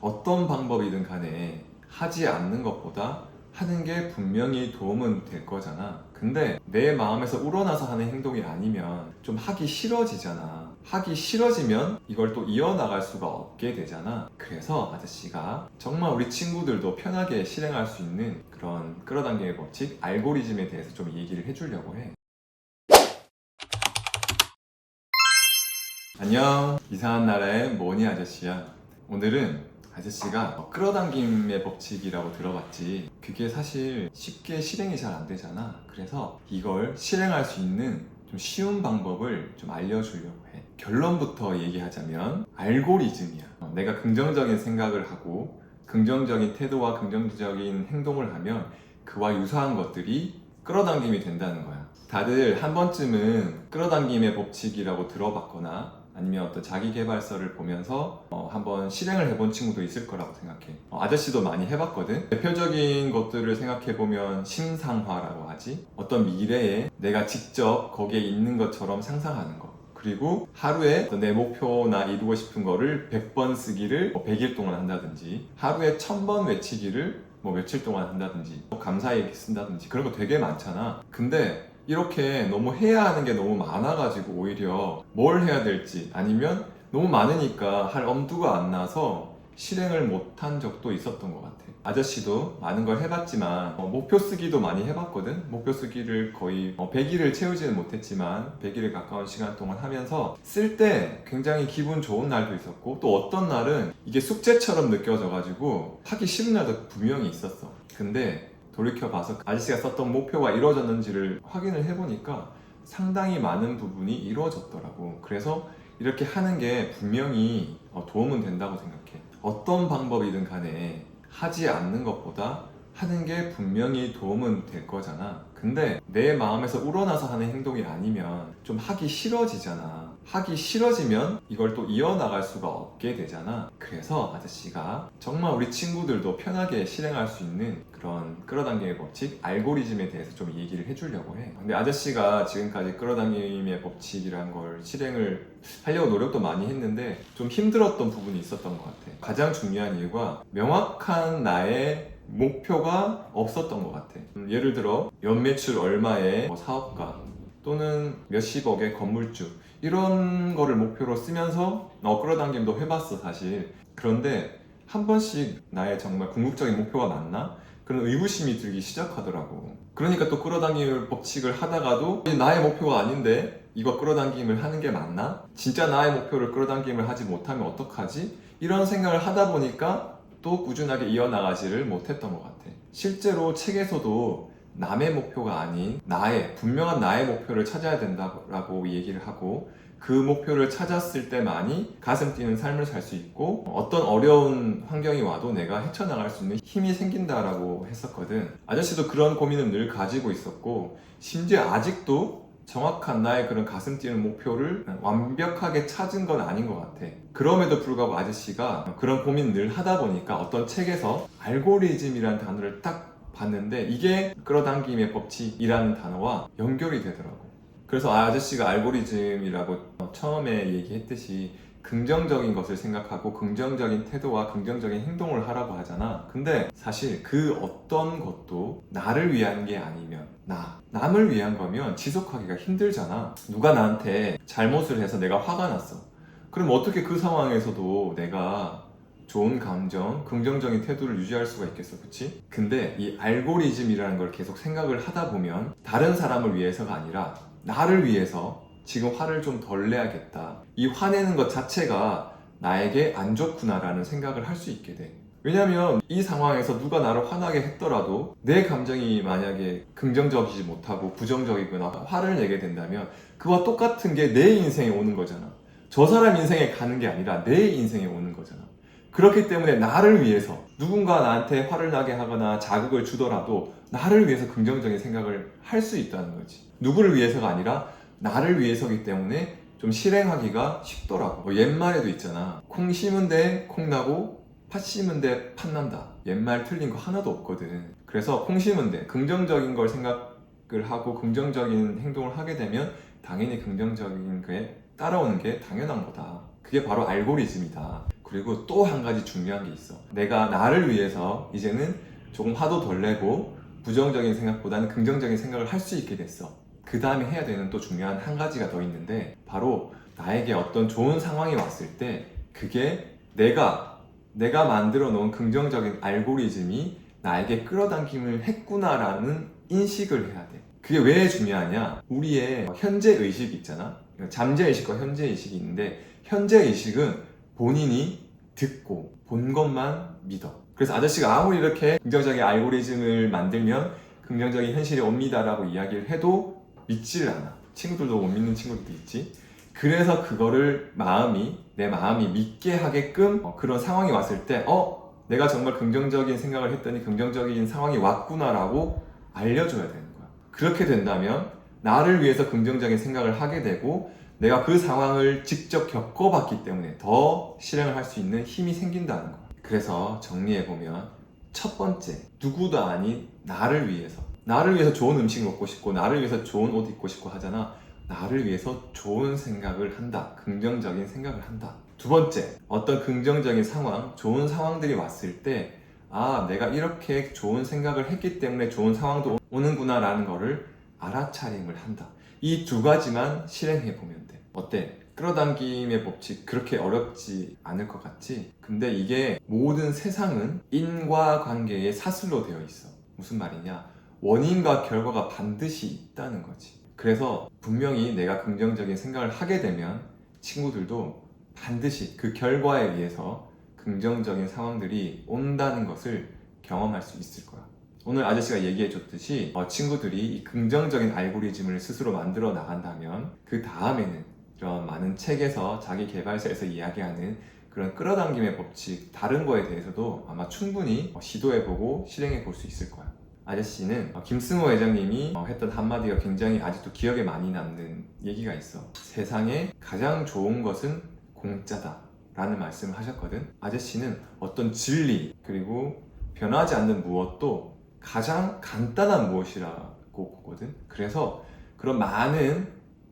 어떤 방법이든 간에 하지 않는 것보다 하는 게 분명히 도움은 될 거잖아. 근데 내 마음에서 우러나서 하는 행동이 아니면 좀 하기 싫어지잖아. 하기 싫어지면 이걸 또 이어나갈 수가 없게 되잖아. 그래서 아저씨가 정말 우리 친구들도 편하게 실행할 수 있는 그런 끌어당김의 법칙, 알고리즘에 대해서 좀 얘기를 해주려고 해. 안녕. 이상한 나라의 모니 아저씨야. 오늘은 아저씨가 끌어당김의 법칙이라고 들어봤지. 그게 사실 쉽게 실행이 잘 안 되잖아. 그래서 이걸 실행할 수 있는 좀 쉬운 방법을 좀 알려주려고 해. 결론부터 얘기하자면 알고리즘이야. 어, 내가 긍정적인 생각을 하고 긍정적인 태도와 긍정적인 행동을 하면 그와 유사한 것들이 끌어당김이 된다는 거야. 다들 한 번쯤은 끌어당김의 법칙이라고 들어봤거나 아니면 어떤 자기 개발서를 보면서 어, 한번 실행을 해본 친구도 있을 거라고 생각해. 어, 아저씨도 많이 해봤거든. 대표적인 것들을 생각해 보면 심상화라고 하지. 어떤 미래에 내가 직접 거기에 있는 것처럼 상상하는 거. 그리고 하루에 내 목표나 이루고 싶은 거를 100번 쓰기를 뭐 100일 동안 한다든지 하루에 1000번 외치기를 뭐 며칠 동안 한다든지 뭐 감사얘기 쓴다든지 그런 거 되게 많잖아. 근데 이렇게 너무 해야 하는 게 너무 많아가지고 오히려 뭘 해야 될지 아니면 너무 많으니까 할 엄두가 안 나서 실행을 못한 적도 있었던 것 같아. 아저씨도 많은 걸 해봤지만 어, 목표 쓰기도 많이 해봤거든. 목표 쓰기를 거의 어, 100일을 채우지는 못했지만 100일에 가까운 시간 동안 하면서 쓸 때 굉장히 기분 좋은 날도 있었고 또 어떤 날은 이게 숙제처럼 느껴져가지고 하기 싫은 날도 분명히 있었어. 근데 돌이켜봐서 아저씨가 썼던 목표가 이루어졌는지를 확인을 해보니까 상당히 많은 부분이 이루어졌더라고. 그래서 이렇게 하는 게 분명히 어, 도움은 된다고 생각해. 어떤 방법이든 간에 하지 않는 것보다 하는 게 분명히 도움은 될 거잖아. 근데 내 마음에서 우러나서 하는 행동이 아니면 좀 하기 싫어지잖아. 하기 싫어지면 이걸 또 이어나갈 수가 없게 되잖아. 그래서 아저씨가 정말 우리 친구들도 편하게 실행할 수 있는 그런 끌어당김의 법칙, 알고리즘에 대해서 좀 얘기를 해주려고 해. 근데 아저씨가 지금까지 끌어당김의 법칙이란 걸 실행을 하려고 노력도 많이 했는데 좀 힘들었던 부분이 있었던 것 같아. 가장 중요한 이유가 명확한 나의 목표가 없었던 것 같아. 음, 예를 들어 연매출 얼마의 뭐 사업가 또는 몇십억의 건물주 이런 거를 목표로 쓰면서 어, 끌어당김도 해봤어 사실. 그런데 한 번씩 나의 정말 궁극적인 목표가 맞나? 그런 의구심이 들기 시작하더라고. 그러니까 또 끌어당김 법칙을 하다가도 나의 목표가 아닌데 이거 끌어당김을 하는 게 맞나? 진짜 나의 목표를 끌어당김을 하지 못하면 어떡하지? 이런 생각을 하다 보니까 또 꾸준하게 이어나가지를 못했던 것 같아. 실제로 책에서도 남의 목표가 아닌 나의, 분명한 나의 목표를 찾아야 된다고 얘기를 하고 그 목표를 찾았을 때만이 가슴 뛰는 삶을 살 수 있고 어떤 어려운 환경이 와도 내가 헤쳐나갈 수 있는 힘이 생긴다라고 했었거든. 아저씨도 그런 고민을 늘 가지고 있었고 심지어 아직도 정확한 나의 그런 가슴 뛰는 목표를 완벽하게 찾은 건 아닌 것 같아. 그럼에도 불구하고 아저씨가 그런 고민을 늘 하다 보니까 어떤 책에서 알고리즘이라는 단어를 딱 봤는데 이게 끌어당김의 법칙이라는 단어와 연결이 되더라고. 그래서 아저씨가 알고리즘이라고 처음에 얘기했듯이 긍정적인 것을 생각하고 긍정적인 태도와 긍정적인 행동을 하라고 하잖아. 근데 사실 그 어떤 것도 나를 위한 게 아니면 나, 남을 위한 거면 지속하기가 힘들잖아. 누가 나한테 잘못을 해서 내가 화가 났어. 그럼 어떻게 그 상황에서도 내가 좋은 감정, 긍정적인 태도를 유지할 수가 있겠어, 그치? 근데 이 알고리즘이라는 걸 계속 생각을 하다 보면 다른 사람을 위해서가 아니라 나를 위해서 지금 화를 좀 덜 내야겠다. 이 화내는 것 자체가 나에게 안 좋구나라는 생각을 할 수 있게 돼. 왜냐면 이 상황에서 누가 나를 화나게 했더라도 내 감정이 만약에 긍정적이지 못하고 부정적이거나 화를 내게 된다면 그와 똑같은 게 내 인생에 오는 거잖아. 저 사람 인생에 가는 게 아니라 내 인생에 오는 거잖아. 그렇기 때문에 나를 위해서 누군가 나한테 화를 나게 하거나 자극을 주더라도 나를 위해서 긍정적인 생각을 할 수 있다는 거지. 누구를 위해서가 아니라 나를 위해서기 때문에 좀 실행하기가 쉽더라고. 뭐 옛말에도 있잖아. 콩 심은 데 콩 나고 팥 심은 데 팥 난다. 옛말 틀린 거 하나도 없거든. 그래서 콩 심은 데 긍정적인 걸 생각을 하고 긍정적인 행동을 하게 되면 당연히 긍정적인 그에 따라오는 게 당연한 거다. 그게 바로 알고리즘이다. 그리고 또 한 가지 중요한 게 있어. 내가 나를 위해서 이제는 조금 화도 덜 내고 부정적인 생각보다는 긍정적인 생각을 할 수 있게 됐어. 그 다음에 해야 되는 또 중요한 한 가지가 더 있는데 바로 나에게 어떤 좋은 상황이 왔을 때 그게 내가 내가 만들어 놓은 긍정적인 알고리즘이 나에게 끌어당김을 했구나라는 인식을 해야 돼. 그게 왜 중요하냐? 우리의 현재 의식 있잖아. 잠재 의식과 현재 의식이 있는데 현재 의식은 본인이 듣고 본 것만 믿어. 그래서 아저씨가 아무리 이렇게 긍정적인 알고리즘을 만들면 긍정적인 현실이 옵니다라고 이야기를 해도 믿지를 않아. 친구들도 못 믿는 친구들도 있지. 그래서 그거를 마음이 내 마음이 믿게 하게끔 어, 그런 상황이 왔을 때 어? 내가 정말 긍정적인 생각을 했더니 긍정적인 상황이 왔구나라고 알려줘야 되는 거야. 그렇게 된다면 나를 위해서 긍정적인 생각을 하게 되고 내가 그 상황을 직접 겪어봤기 때문에 더 실행을 할 수 있는 힘이 생긴다는 거야. 그래서 정리해보면 첫 번째, 누구도 아닌 나를 위해서. 나를 위해서 좋은 음식 먹고 싶고, 나를 위해서 좋은 옷 입고 싶고 하잖아. 나를 위해서 좋은 생각을 한다. 긍정적인 생각을 한다. 두 번째, 어떤 긍정적인 상황, 좋은 상황들이 왔을 때, 아, 내가 이렇게 좋은 생각을 했기 때문에 좋은 상황도 오는구나 라는 거를 알아차림을 한다. 이 두 가지만 실행해 보면 돼. 어때? 끌어당김의 법칙 그렇게 어렵지 않을 것 같지? 근데 이게 모든 세상은 인과관계의 사슬로 되어 있어. 무슨 말이냐? 원인과 결과가 반드시 있다는 거지. 그래서 분명히 내가 긍정적인 생각을 하게 되면 친구들도 반드시 그 결과에 의해서 긍정적인 상황들이 온다는 것을 경험할 수 있을 거야. 오늘 아저씨가 얘기해 줬듯이 어, 친구들이 이 긍정적인 알고리즘을 스스로 만들어 나간다면 그 다음에는 이런 많은 책에서 자기 개발서에서 이야기하는 그런 끌어당김의 법칙 다른 거에 대해서도 아마 충분히 어, 시도해보고 실행해 볼 수 있을 거야. 아저씨는 어, 김승호 회장님이 어, 했던 한마디가 굉장히 아직도 기억에 많이 남는 얘기가 있어. 세상에 가장 좋은 것은 공짜다. 라는 말씀을 하셨거든. 아저씨는 어떤 진리, 그리고 변하지 않는 무엇도 가장 간단한 무엇이라고 보거든. 그래서 그런 많은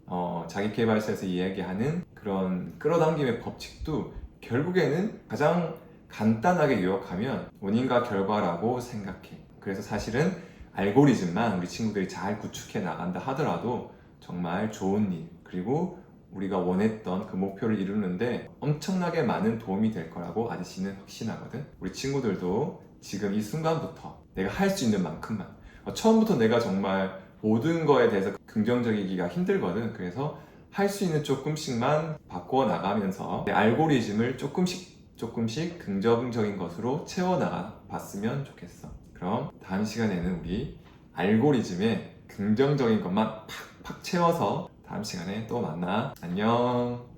어, 자기 개발서에서 이야기하는 그런 끌어당김의 법칙도 결국에는 가장 간단하게 요약하면 원인과 결과라고 생각해. 그래서 사실은 알고리즘만 우리 친구들이 잘 구축해 나간다 하더라도 정말 좋은 일, 그리고 우리가 원했던 그 목표를 이루는데 엄청나게 많은 도움이 될 거라고 아저씨는 확신하거든. 우리 친구들도 지금 이 순간부터 내가 할 수 있는 만큼만 어, 처음부터 내가 정말 모든 거에 대해서 긍정적이기가 힘들거든. 그래서 할 수 있는 조금씩만 바꿔 나가면서 내 알고리즘을 조금씩 조금씩 긍정적인 것으로 채워 나가 봤으면 좋겠어. 그럼 다음 시간에는 우리 알고리즘에 긍정적인 것만 팍팍 채워서 다음 시간에 또 만나. 안녕.